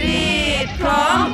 รีดพร้อม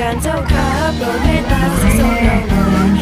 การเจ้าขาโปรดเมตตาสิทงเรา